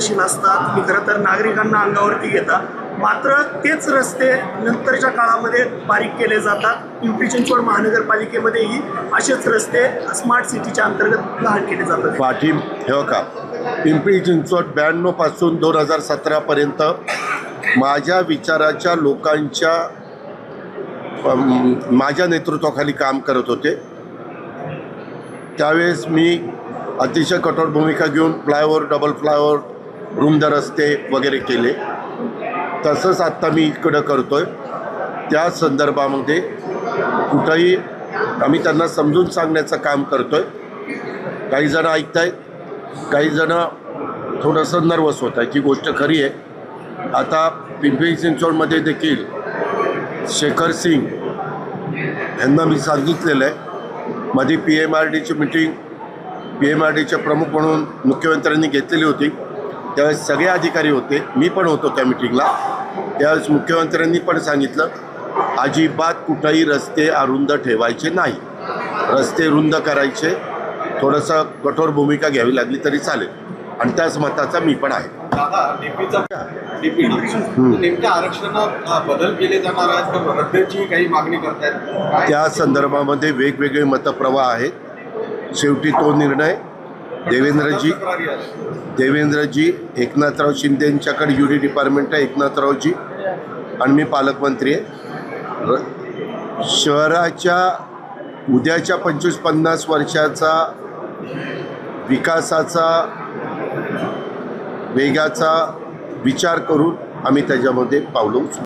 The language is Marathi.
प्रगतशील असतात तुम्ही खरं तर नागरिकांना अंगावरती घेतात मात्र तेच रस्ते नंतरच्या काळामध्ये बारीक केले जातात. पिंपरी चिंचवड महानगरपालिकेमध्येही असेच रस्ते स्मार्ट सिटीच्या अंतर्गत लहान केले जातात. पाठीम हे का पिंपरी चिंचवड ब्याण्णवपासून दोन हजार सतरापर्यंत माझ्या विचाराच्या लोकांच्या माझ्या नेतृत्वाखाली काम करत होते. त्यावेळेस मी अतिशय कठोर भूमिका घेऊन फ्लायओव्हर डबल फ्लायओव्हर रुंद रस्ते वगैरे केले. तसंच आत्ता मी इकडं करतो आहे त्या संदर्भामध्ये कुठंही आम्ही त्यांना समजून सांगण्याचं काम करतो आहे काही जणं ऐकत आहेत काही जण थोडंसं नर्वस होत आहे की गोष्ट खरी आहे. आता पिंपरी चिंचवडमध्ये देखील शेखर सिंग यांना मी सांगितलेलं आहे. मध्ये पी एम आर डीची मिटिंग पी एम आर डीचे प्रमुख म्हणून मुख्यमंत्र्यांनी घेतलेली होती. त्यावेळेस सगळे अधिकारी होते. मी पण होतो त्या मिटिंगला त्यावेळेस मुख्यमंत्र्यांनी पण सांगितलं अजिबात कुठंही रस्ते अरुंद ठेवायचे नाही. रस्ते रुंद करायचे. थोडंसं कठोर भूमिका घ्यावी लागली तरी चालेल. आणि त्याच मताचा मी पण आहे. त्या संदर्भामध्ये वेगवेगळे मतप्रवाह आहेत. शेवटी तो निर्णय देवेंद्रजी देवेंद्रजी एकनाथराव शिंदेंच्याकडे युडी डिपार्टमेंट आहे एकनाथरावजी. आणि मी पालकमंत्री आहे. र शहराच्या उद्याच्या पंचवीस पन्नास वर्षाचा विकासाचा वेगाचा विचार करून आम्ही त्याच्यामध्ये पावलं उचलू.